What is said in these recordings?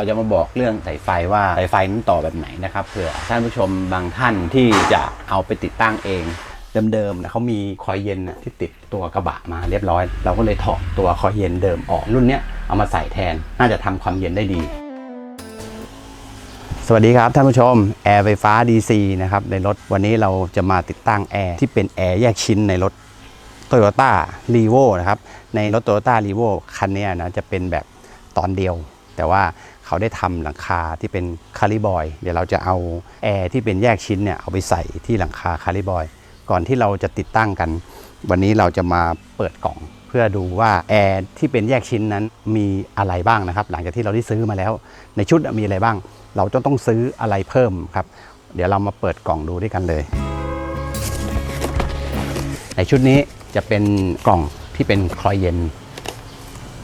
เราจะมาบอกเรื่องสายไฟว่าสายไฟนั้นต่อแบบไหนนะครับเผื่อท่านผู้ชมบางท่านที่จะเอาไปติดตั้งเองเดิมๆนะเขามีคอยเย็นนะที่ติดตัวกระบะมาเรียบร้อย เราก็เลยถอดตัวคอยเย็นเดิมออกรุ่นเนี้ยเอามาใส่แทนน่าจะทำความเย็นได้ดี สวัสดีครับท่านผู้ชมแอร์ไฟฟ้า DC นะครับในรถวันนี้เราจะมาติดตั้งแอร์ที่เป็นแอร์แยกชิ้นในรถ Toyota r e v o นะครับในรถ Toyota r e v o คันนี้นะจะเป็นแบบตอนเดียว แต่ว่า เขาได้ทำหลังคาที่เป็นคาริบอย เดี๋ยวเราจะเอาแอร์ที่เป็นแยกชิ้นเนี่ยเอาไปใส่ที่หลังคาคาริบอย ก่อนที่เราจะติดตั้งกัน วันนี้เราจะมาเปิดกล่อง เพื่อดูว่าแอร์ที่เป็นแยกชิ้นนั้นมีอะไรบ้างนะครับ หลังจากที่เราได้ซื้อมาแล้ว ในชุดมีอะไรบ้าง เราจะต้องซื้ออะไรเพิ่มครับ เดี๋ยวเรามาเปิดกล่องดูด้วยกันเลย ในชุดนี้จะเป็นกล่องที่เป็นคอยเย็น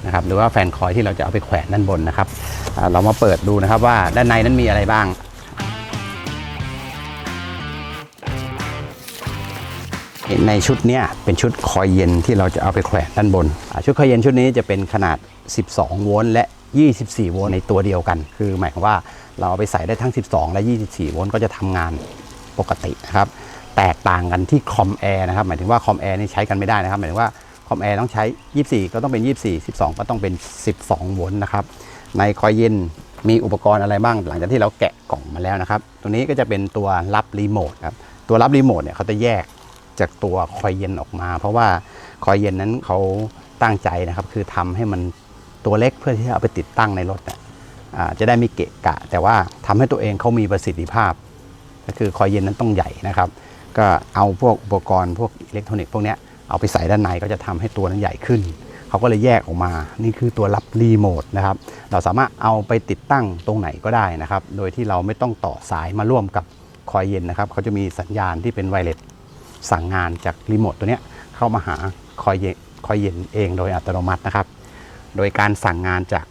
นะครับหรือว่าแฟนคอยที่เราจะเอาไปแขวนด้านบนนะครับเรามาเปิดดูนะครับว่าด้านในนั้นมีอะไรบ้างในชุดเนี้ยเป็นชุดคอยเย็นที่เราจะเอาไปแขวนด้านบน ชุดคอยเย็นชุดนี้จะเป็นขนาด 12 โวลต์และ 24 โวลต์ในตัวเดียวกัน คือหมายความว่าเราเอาไปใส่ได้ทั้ง 12 และ 24 โวลต์ก็จะทำงานปกตินะครับ แตกต่างกันที่คอมแอร์นะครับ หมายถึงว่าคอมแอร์นี่ใช้กันไม่ได้นะครับ หมายถึงว่า คอมแอร์ต้องใช้ 24 ก็ต้องเป็น 24 12 ก็ต้องเป็น 12 โวลต์นะครับ ในคอยเย็นมีอุปกรณ์อะไรบ้าง หลังจากที่เราแกะกล่องมาแล้วนะครับ ตัวนี้ก็จะเป็นตัวรับรีโมทครับ ตัวรับรีโมทเนี่ยเขาจะแยกจากตัวคอยเย็นออกมา เพราะว่าคอยเย็นนั้นเขาตั้งใจนะครับ คือทำให้มันตัวเล็กเพื่อที่จะเอาไปติดตั้งในรถเนี่ยอ่าจะได้ไม่เกะกะ แต่ว่าทำให้ตัวเองเขามีประสิทธิภาพ ก็คือคอยเย็นนั้นต้องใหญ่นะครับ ก็เอาพวกอุปกรณ์พวกอิเล็กทรอนิกส์พวกนี้ เอาไปใส่ด้านในก็จะทำให้ตัวนั้นใหญ่ขึ้น เขาก็เลยแยกออกมา นี่คือตัวรับรีโมทนะครับ เราสามารถเอาไปติดตั้งตรงไหนก็ได้นะครับ โดยที่เราไม่ต้องต่อสายมาร่วมกับคอยเย็นนะครับ เขาจะมีสัญญาณที่เป็นไวเลสสั่งงานจากรีโมทตัวเนี้ยเข้ามาหาคอยเย็นคอยเย็นเองโดยอัตโนมัตินะครับ โดยการสั่งงานจาก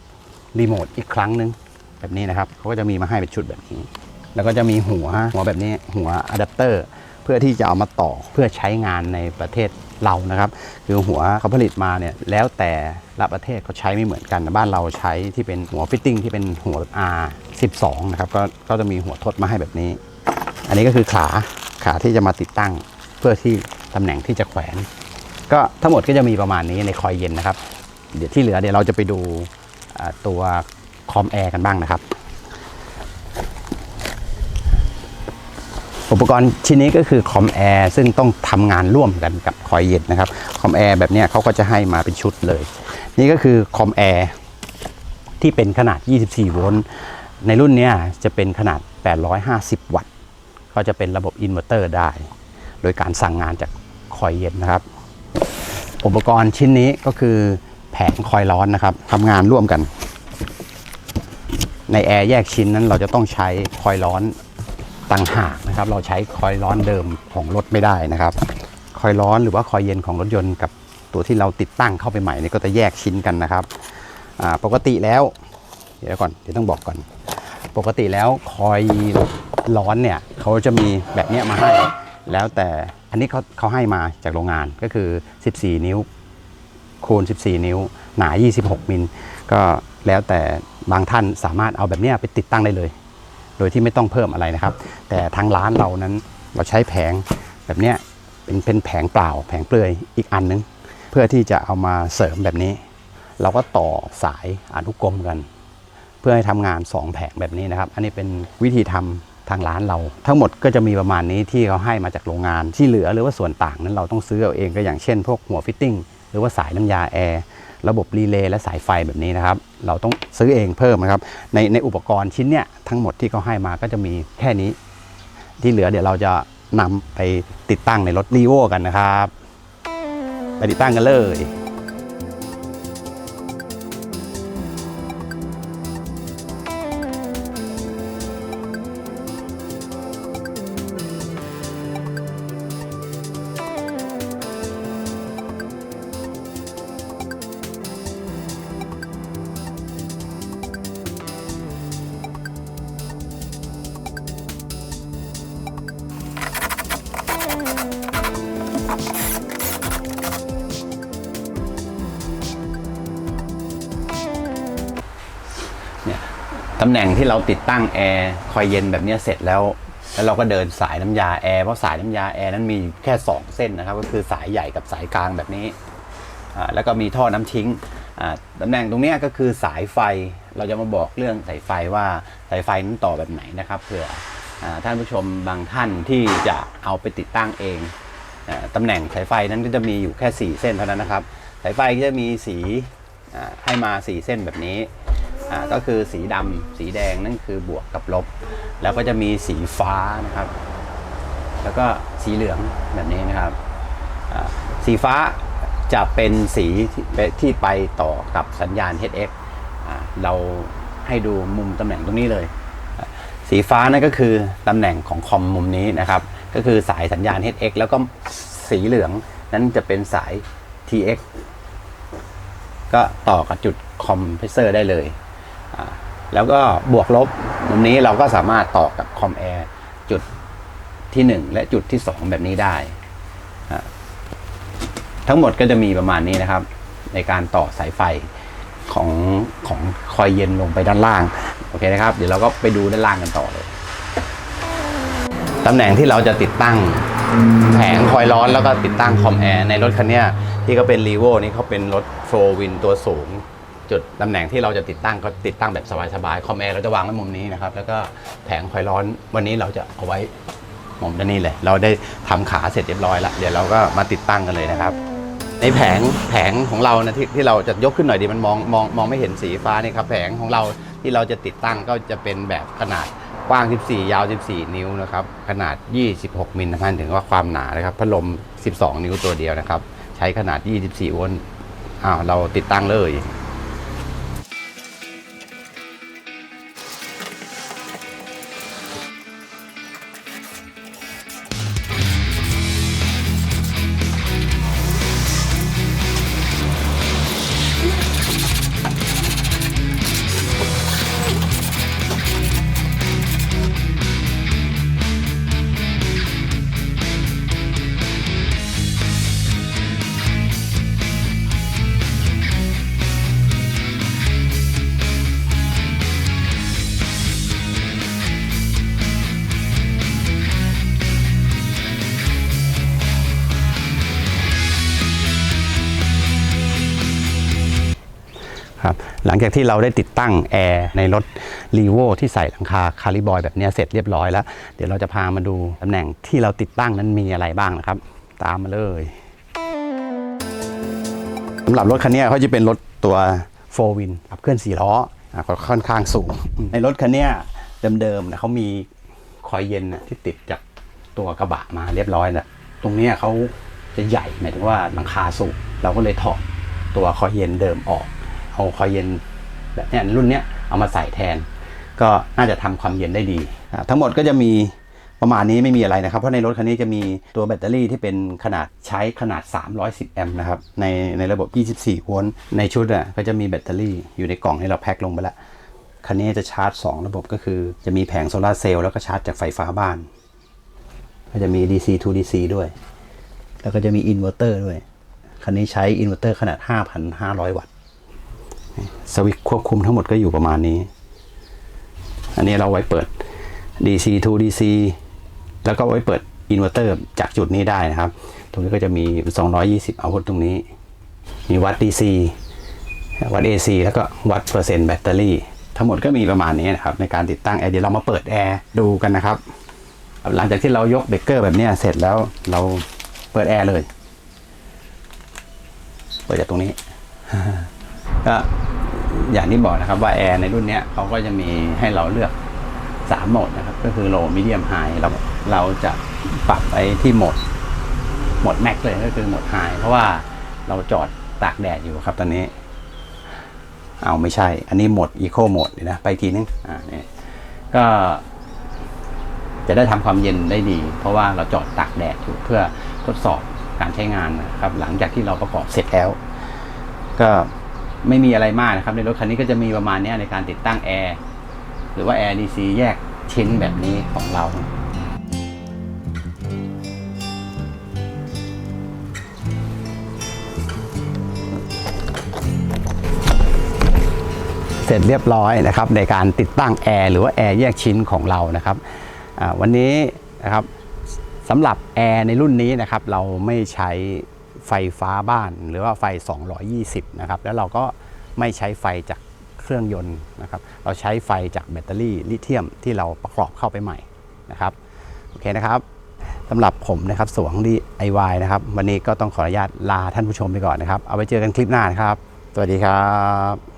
รีโมทอีกครั้งหนึ่งแบบนี้นะครับ เขาก็จะมีมาให้เป็นชุดแบบนี้ แล้วก็จะมีหัวหัวแบบนี้หัวอะแดปเตอร์เพื่อที่จะเอามาต่อเพื่อใช้งานในประเทศ เรานะครับ คือหัวเขาผลิตมาเนี่ยแล้วแต่ละประเทศเขาใช้ไม่เหมือนกันบ้านเราใช้ที่เป็นหัวฟิตติ้งที่เป็นหัวแบบ R 12 นะครับก็ก็จะมีหัวทดมาให้แบบนี้ อันนี้ก็คือขาขาที่จะมาติดตั้งเพื่อที่ตำแหน่งที่จะแขวน ก็ทั้งหมดก็จะมีประมาณนี้ในคอยเย็นนะครับ เดี๋ยวที่เหลือเดี๋ยวเราจะไปดูตัวคอมแอร์กันบ้างนะครับ อุปกรณ์ชิ้นนี้ก็คือคอมแอร์ซึ่งต้องทำงานร่วมกันกับคอยเย็นนะครับคอมแอร์แบบนี้เขาก็จะให้มาเป็นชุดเลย นี่ก็คือคอมแอร์ที่เป็นขนาด 24 โวลต์ในรุ่นนี้จะเป็นขนาด 850 วัตต์ ก็จะเป็นระบบอินเวอร์เตอร์ได้ โดยการสั่งงานจากคอยเย็นนะครับ อุปกรณ์ชิ้นนี้ก็คือแผงคอยร้อนนะครับทำงานร่วมกัน ในแอร์แยกชิ้นนั้นเราจะต้องใช้คอยร้อน ต่างหากนะครับ เราใช้คอยร้อนเดิมของรถไม่ได้นะครับ คอยร้อนหรือว่าคอยเย็นของรถยนต์กับตัวที่เราติดตั้งเข้าไปใหม่นี่ก็จะแยกชิ้นกันนะครับปกติแล้ว เดี๋ยวก่อนเดี๋ยวต้องบอกก่อน ปกติแล้วคอยร้อนเนี่ยเขาจะมีแบบนี้มาให้ แล้วแต่อันนี้เขาเขาให้มาจากโรงงานก็คือ 14 นิ้วคูณ 14 นิ้ว หนา 26 มิล ก็แล้วแต่บางท่านสามารถเอาแบบนี้ไปติดตั้งได้เลย โดยที่ไม่ต้องเพิ่มอะไรนะครับ แต่ทางร้านเรานั้นเราใช้แผงแบบเนี้ยเป็นเป็นแผงเปล่า แผงเปลือยอีกอันนึง เพื่อที่จะเอามาเสริมแบบนี้ เราก็ต่อสายอนุกรมกัน เพื่อให้ทำงาน 2 แผงแบบนี้นะครับ อันนี้เป็นวิธีทำทางร้านเรา ทั้งหมดก็จะมีประมาณนี้ที่เขาให้มาจากโรงงานที่เหลือหรือว่าส่วนต่างนั้นเราต้องซื้อเอาเองก็อย่างเช่น พวกหัวฟิตติ้งหรือว่าสายน้ำยาแอร์ ระบบรีเลย์และสายไฟแบบนี้นะครับ เราต้องซื้อเองเพิ่มนะครับ ในในอุปกรณ์ชิ้นเนี้ยทั้งหมดที่เขาให้มาก็จะมีแค่นี้ ที่เหลือเดี๋ยวเราจะนำไปติดตั้งในรถรีโวกันนะครับ ไปติดตั้งกันเลยำแหน่งที่เราติดตั้งแอร์คอยเย็นแบบนี้เสร็จแล้ว แล้วเราก็เดินสายน้ำยาแอร์เพราะสายน้ำยาแอร์นั้นมีแค่ 2 เส้นนะครับ ก็คือสายใหญ่กับสายกลางแบบนี้แล้วก็มีท่อน้ำทิ้งตำแหน่งตรงนี้ก็คือสายไฟเราจะมาบอกเรื่องสายไฟว่าสายไฟนั้นต่อแบบไหนนะครับเผื่อท่านผู้ชมบางท่านที่จะเอาไปติดตั้งเองอตำแหน่งสายไฟนั้นก็จะมีอยู่แค่ 4 เส้นเท่านั้นนะครับ สายไฟก็จะมีสีให้มา 4 เส้นแบบนี้ อ่าก็คือสีดำสีแดงนั่นคือบวกกับลบ แล้วก็จะมีสีฟ้านะครับ แล้วก็สีเหลืองแบบนี้นะครับ สีฟ้าจะเป็นสีที่ไปต่อกับสัญญาณ HX เราให้ดูมุมตำแหน่งตรงนี้เลย สีฟ้านั่นก็คือตำแหน่งของคอมมุมนี้นะครับ ก็คือสายสัญญาณ HX แล้วก็สีเหลืองนั้นจะเป็นสาย TX ก็ต่อกับจุดคอมเพรสเซอร์ได้เลย แล้วก็บวกลบมุมนี้เราก็สามารถต่อกับคอมแอร์จุดที่ 1 และจุดที่ 2 แบบนี้ได้ ทั้งหมดก็จะมีประมาณนี้นะครับ ในการต่อสายไฟของของคอยเย็นลงไปด้านล่าง โอเคนะครับ เดี๋ยวเราก็ไปดูด้านล่างกันต่อเลยตำแหน่งที่เราจะติดตั้งแผงคอยร้อนแล้วก็ติดตั้งคอมแอร์ในรถคันนี้ที่เขาเป็นรีโวนี่เขาเป็นรถโฟวินตัวสูง จุดตำแหน่งที่เราจะติดตั้งก็ติดตั้งแบบสบายๆคอมแอร์เราจะวางไว้มุมนี้นะครับ แล้วก็แผงคอยร้อนวันนี้เราจะเอาไว้มุมด้านนี้เลย เราได้ทำขาเสร็จเรียบร้อยแล้วเดี๋ยวเราก็มาติดตั้งกันเลยนะครับ ในแผงแผงของเรานะที่ที่เราจะยกขึ้นหน่อยดีมันมองมองมองไม่เห็นสีฟ้านี่ครับแผงของเราที่เราจะติดตั้งก็จะเป็นแบบขนาดกว้าง 14 ยาว 14 นิ้วนะครับ ขนาด 26 มิลนะถึงว่าความหนานะครับพัดลม 12 นิ้วตัวเดียวนะครับ ใช้ขนาด 24 โวลต์ อ้าว เราติดตั้งเลย หลังจากที่เราได้ติดตั้งแอร์ในรถรีโวที่ใส่หลังคาคาริบอยแบบนี้เสร็จเรียบร้อยแล้ว เดี๋ยวเราจะพามาดูตำแหน่งที่เราติดตั้งนั้นมีอะไรบ้างนะครับ ตามมาเลยสำหรับรถคันนี้เขาจะเป็นรถตัวโฟวินขับเคลื่อนสี่ล้ออค่อนข้างสูง ในรถคันนี้เดิมๆนะเขามีคอยเย็นนะที่ติดจากตัวกระบะมาเรียบร้อยแล้วตรงนี้เขาจะใหญ่หมายถึงว่าหลังคาสูงเราก็เลยถอดตัวคอยเย็นเดิมออก เอาคอยเย็นแบบนี้รุ่นเนี้ยเอามาใส่แทน ก็น่าจะทำความเย็นได้ดี ทั้งหมดก็จะมีประมาณนี้ไม่มีอะไรนะครับ เพราะในรถคันนี้จะมีตัวแบตเตอรี่ที่เป็นขนาดใช้ขนาด 310 แอมป์นะครับ ในในระบบ 24 โวลต์ ในชุดอะก็จะมีแบตเตอรี่อยู่ในกล่องที่เราแพ็คลงไปล้วคันนี้จะชาร์จ 2 ระบบก็คือจะมีแผงโซลาเซลล์แล้วก็ชาร์จจากไฟฟ้าบ้าน ก็จะมี DC to DC ด้วย แล้วก็จะมีอินเวอร์เตอร์ด้วย คันนี้ใช้อินเวอร์เตอร์ขนาด 5,500 วัตต์ สวิตควบคุมทั้งหมดก็อยู่ประมาณนี้ อันนี้เราไว้เปิด DC to DC แล้วก็ไว้เปิดอินเวอร์เตอร์จากจุดนี้ได้นะครับ ตรงนี้ก็จะมี 220เอาพุตตรงนี้ มีวัด DC วัด AC แล้วก็วัดเปอร์เซ็นต์แบตเตอรี่ ทั้งหมดก็มีประมาณนี้นะครับ ในการติดตั้งแอร์เดี๋ยวเรามาเปิดแอร์ดูกันนะครับ หลังจากที่เรายกเบรกเกอร์แบบนี้เสร็จแล้วเราเปิดแอร์เลย เปิดจากตรงนี้ ก็อย่างที่บอกนะครับว่าแอร์ในรุ่นนี้เขาก็จะมีให้เราเลือก 3 โหมดนะครับ ก็คือ low medium high เราเราจะปรับไปที่โหมดโหมด max เลยก็คือโหมด high เพราะว่าเราจอดตากแดดอยู่ครับตอนนี้ เอาไม่ใช่ อันนี้โหมด eco mode เดี๋ยนะ ไปทีนึงอ่าเนี่ยก็จะได้ทำความเย็นได้ดี เพราะว่าเราจอดตากแดดอยู่เพื่อทดสอบการใช้งานนะครับ หลังจากที่เราประกอบเสร็จแล้ว ก็ ไม่มีอะไรมากนะครับ ในรถคันนี้ก็จะมีประมาณนี้ในการติดตั้งแอร์หรือว่าแอร์ DC แยกชิ้นแบบนี้ของเราเสร็จเรียบร้อยนะครับในการติดตั้งแอร์หรือว่าแอร์แยกชิ้นของเรานะครับวันนี้นะครับสำหรับแอร์ในรุ่นนี้นะครับเราไม่ใช้ ไฟฟ้าบ้านหรือว่าไฟ 220 นะครับ แล้วเราก็ไม่ใช้ไฟจากเครื่องยนต์นะครับ เราใช้ไฟจากแบตเตอรี่ลิเธียมที่เราประกอบเข้าไปใหม่นะครับ โอเคนะครับสำหรับผมนะครับสวงดีไอวายนะครับ วันนี้ก็ต้องขออนุญาตลาท่านผู้ชมไปก่อนนะครับ เอาไว้เจอกันคลิปหน้านะครับ สวัสดีครับ